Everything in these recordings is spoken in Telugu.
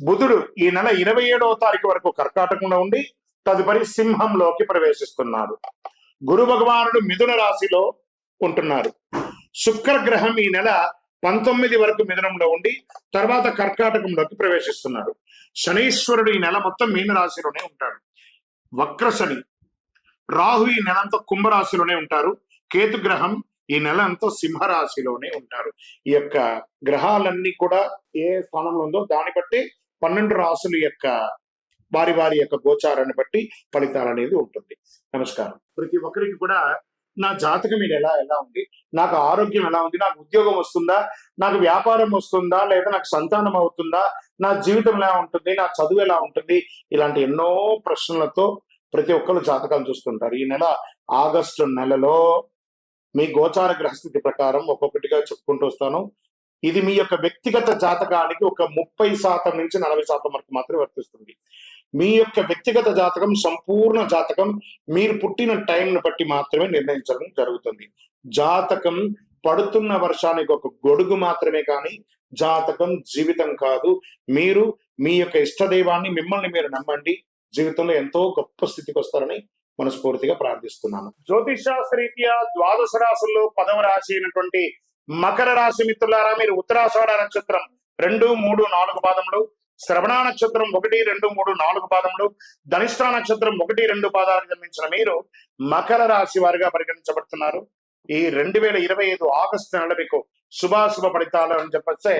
బుధుడు ఈ నెల ఇరవై ఏడవ తారీఖు వరకు కర్కాటకంలో ఉండి తదుపరి సింహంలోకి ప్రవేశిస్తున్నారు గురు భగవానుడు మిథున రాశిలో ఉంటున్నారు శుక్ర గ్రహం ఈ నెల పంతొమ్మిది వరకు మిథునంలో ఉండి తర్వాత కర్కాటకంలోకి ప్రవేశిస్తున్నారు శనీశ్వరుడు ఈ నెల మొత్తం మీన రాశిలోనే ఉంటాడు. వక్ర శని రాహు ఈ నెలంతా కుంభరాశిలోనే ఉంటారు. కేతు గ్రహం ఈ నెల అంతా సింహరాశిలోనే ఉంటారు. ఈ యొక్క గ్రహాలన్నీ కూడా ఏ స్థానంలో ఉందో దాన్ని బట్టి పన్నెండు రాసుల యొక్క వారి వారి యొక్క గోచారాన్ని బట్టి ఫలితాలు అనేది ఉంటుంది. నమస్కారం. ప్రతి ఒక్కరికి కూడా నా జాతకం ఇది ఎలా ఎలా ఉంది? నాకు ఆరోగ్యం ఎలా ఉంది? నాకు ఉద్యోగం వస్తుందా? నాకు వ్యాపారం వస్తుందా? లేదా నాకు సంతానం అవుతుందా? నా జీవితం ఎలా ఉంటుంది? నా చదువు ఎలా ఉంటుంది? ఇలాంటి ఎన్నో ప్రశ్నలతో ప్రతి ఒక్కరు జాతకాలు చూస్తుంటారు. ఈ నెల ఆగస్టు నెలలో మీ గోచార గ్రహస్థితి ప్రకారం ఒక్కొక్కటిగా చెప్పుకుంటూ వస్తాను. ఇది మీ యొక్క వ్యక్తిగత జాతకానికి ఒక ముప్పై శాతం నుంచి నలభై శాతం వరకు మాత్రమే వర్తిస్తుంది. మీ యొక్క వ్యక్తిగత జాతకం సంపూర్ణ జాతకం మీరు పుట్టిన టైంను బట్టి మాత్రమే నిర్ణయించడం జరుగుతుంది. జాతకం పడుతున్న వర్షానికి ఒక గొడుగు మాత్రమే కానీ జాతకం జీవితం కాదు. మీరు మీ యొక్క ఇష్టదైవాన్ని మిమ్మల్ని మీరు నమ్మండి. జీవితంలో ఎంతో గొప్ప స్థితికి వస్తారని మనస్ఫూర్తిగా ప్రార్థిస్తున్నాను. జ్యోతిష్ శాస్త్రరీత్యా ద్వాదశ రాశుల్లో పదవ రాశి అయినటువంటి మకర రాశి మిత్రులారా మీరు ఉత్తరాషాఢ నక్షత్రం రెండు మూడు నాలుగు పాదములు శ్రవణ నక్షత్రం ఒకటి రెండు మూడు నాలుగు పాదములు ధనిష్ట నక్షత్రం ఒకటి రెండు పాదాలకు జన్మించిన మీరు మకర రాశి వారిగా పరిగణించబడుతున్నారు. ఈ రెండు వేల ఇరవై ఐదు ఆగస్టు నెల మీకు శుభాశుభ ఫలితాలు అని చెప్పొస్తే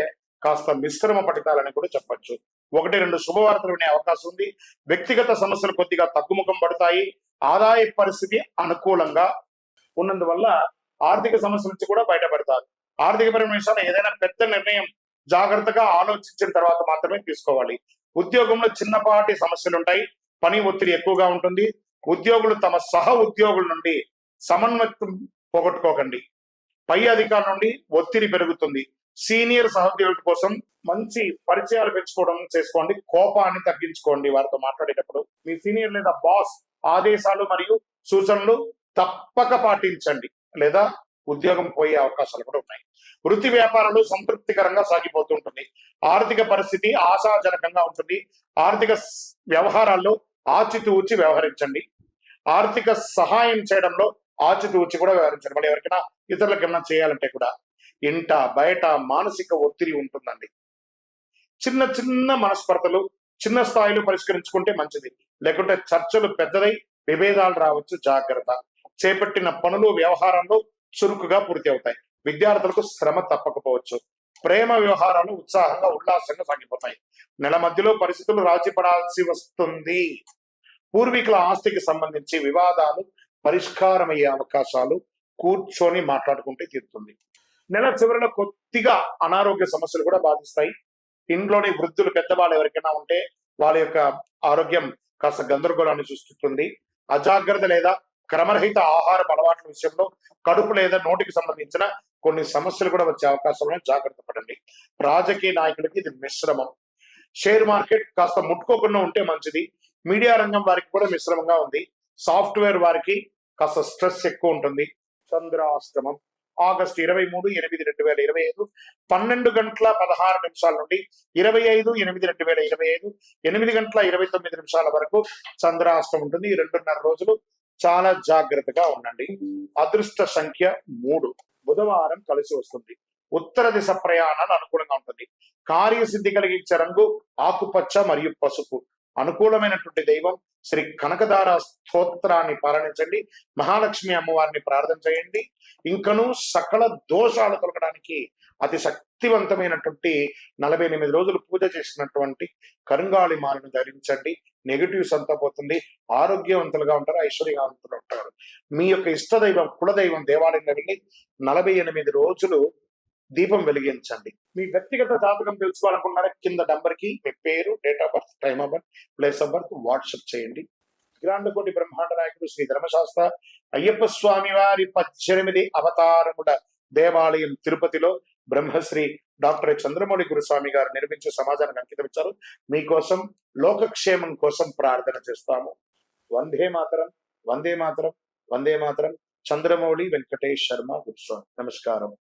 కాస్త మిశ్రమ ఫలితాలని కూడా చెప్పొచ్చు. ఒకటి రెండు శుభవార్తలు వినే అవకాశం ఉంది. వ్యక్తిగత సమస్యలు కొద్దిగా తగ్గుముఖం పడతాయి. ఆదాయ పరిస్థితి అనుకూలంగా ఉన్నందువల్ల ఆర్థిక సమస్య నుంచి కూడా బయటపడతారు. ఆర్థికపరమైన విషయాలు ఏదైనా పెద్ద నిర్ణయం జాగ్రత్తగా ఆలోచించిన తర్వాత మాత్రమే తీసుకోవాలి. ఉద్యోగంలో చిన్నపాటి సమస్యలు ఉంటాయి. పని ఒత్తిడి ఎక్కువగా ఉంటుంది. ఉద్యోగులు తమ సహ ఉద్యోగుల నుండి సమన్వయం పోగొట్టుకోకండి. పై అధికారుల నుండి ఒత్తిడి పెరుగుతుంది. సీనియర్ సహోద్యోగుల కోసం మంచి పరిచయాలు పెంచుకోవడం చేసుకోండి. కోపాన్ని తగ్గించుకోండి వారితో మాట్లాడేటప్పుడు. మీ సీనియర్ లేదా బాస్ ఆదేశాలు మరియు సూచనలు తప్పక పాటించండి. లేదా ఉద్యోగం పోయే అవకాశాలు కూడా ఉన్నాయి. వృత్తి వ్యాపారాలు సంతృప్తికరంగా సాగిపోతుంటుంది ఆర్థిక పరిస్థితి ఆశాజనకంగా ఉంటుంది. ఆర్థిక వ్యవహారాల్లో ఆచితూచి వ్యవహరించండి. ఆర్థిక సహాయం చేయడంలో ఆచితూచి కూడా వ్యవహరించండి. మళ్ళీ ఎవరికైనా ఇతరులకు ఏమైనా చేయాలంటే కూడా ఇంట బయట మానసిక ఒత్తిడి ఉంటుందండి. చిన్న చిన్న మనస్పర్ధలు చిన్న స్థాయిలో పరిష్కరించుకుంటే మంచిది. లేకుంటే చర్చలు పెద్దదై విభేదాలు రావచ్చు జాగ్రత్త. చేపట్టిన పనులు వ్యవహారంలో చురుకుగా పూర్తి అవుతాయి. విద్యార్థులకు శ్రమ తప్పకపోవచ్చు. ప్రేమ వ్యవహారాలు ఉత్సాహంగా ఉల్లాసంగా సాగిపోతాయి. నెల మధ్యలో పరిస్థితులు రాజీ పడాల్సి వస్తుంది. పూర్వీకుల ఆస్తికి సంబంధించి వివాదాలు పరిష్కారమయ్యే అవకాశాలు కూర్చొని మాట్లాడుకుంటే తీరుతుంది. నెల చివరిలో కొద్దిగా అనారోగ్య సమస్యలు కూడా బాధిస్తాయి. ఇంట్లోని వృద్ధులు పెద్దవాళ్ళు ఎవరికైనా ఉంటే వాళ్ళ యొక్క ఆరోగ్యం కాస్త గందరగోళాన్ని సృష్టిస్తుంది. అజాగ్రత్త లేదా క్రమరహిత ఆహార అలవాట్ల విషయంలో కడుపు లేదా నోటికి సంబంధించిన కొన్ని సమస్యలు కూడా వచ్చే అవకాశం ఉన్నాయి. జాగ్రత్త పడండి. రాజకీయ నాయకులకి ఇది మిశ్రమం. షేర్ మార్కెట్ కాస్త ముట్టుకోకుండా ఉంటే మంచిది. మీడియా రంగం వారికి కూడా మిశ్రమంగా ఉంది. సాఫ్ట్వేర్ వారికి కాస్త స్ట్రెస్ ఎక్కువ ఉంటుంది. చంద్రాశ్రమం ఆగస్టు ఇరవై మూడు ఎనిమిది రెండు వేల ఇరవై ఐదు పన్నెండు గంటల పదహారు నిమిషాల నుండి ఇరవై ఐదు ఎనిమిది రెండు వేల ఇరవై ఐదు ఎనిమిది గంటల ఇరవై తొమ్మిది నిమిషాల వరకు చంద్రాష్టం ఉంటుంది. ఈ రెండున్నర రోజులు చాలా జాగ్రత్తగా ఉండండి. అదృష్ట సంఖ్య మూడు. బుధవారం కలిసి వస్తుంది. ఉత్తర దిశ ప్రయాణాలు అనుకూలంగా ఉంటుంది. కార్యసిద్ధి కలిగించే రంగు ఆకుపచ్చ మరియు పసుపు. అనుకూలమైనటువంటి దైవం శ్రీ కనకదార స్తోత్రాన్ని పాలనించండి మహాలక్ష్మి అమ్మవారిని ప్రార్థన చేయండి. ఇంకను సకల దోషాలు తొలగడానికి అతి శక్తివంతమైనటువంటి నలభై ఎనిమిది రోజులు పూజ చేసినటువంటి కరుంగాళి మాలను ధరించండి. నెగిటివ్స్ అంతా పోతుంది. ఆరోగ్యవంతులుగా ఉంటారు ఐశ్వర్యవంతులు ఉంటారు. మీ యొక్క ఇష్టదైవం కులదైవం దేవాలయంలో వెళ్ళి నలభై ఎనిమిది రోజులు దీపం వెలిగించండి. మీ వ్యక్తిగత జాతకం తెలుసుకోవాలనుకున్నారా కింద నంబర్కి మీ పేరు date of birth time of birth place of birth WhatsApp చేయండి. గ్రాండకోటి బ్రహ్మాండ నాయకుడు శ్రీ ధర్మశాస్త్ర అయ్యప్ప స్వామి వారి పద్దెనిమిది అవతారముల దేవాలయం తిరుపతిలో బ్రహ్మశ్రీ డాక్టర్ చంద్రమౌళి గురుస్వామి గారు నిర్మించే సమాజానికి అంకితం ఇచ్చారు. మీకోసం లోకక్షేమం కోసం ప్రార్థన చేస్తాము. వందే మాతరం వందే మాతరం వందే మాతరం చంద్రమౌళి వెంకటేష్ శర్మ గురుస్వామి. నమస్కారం.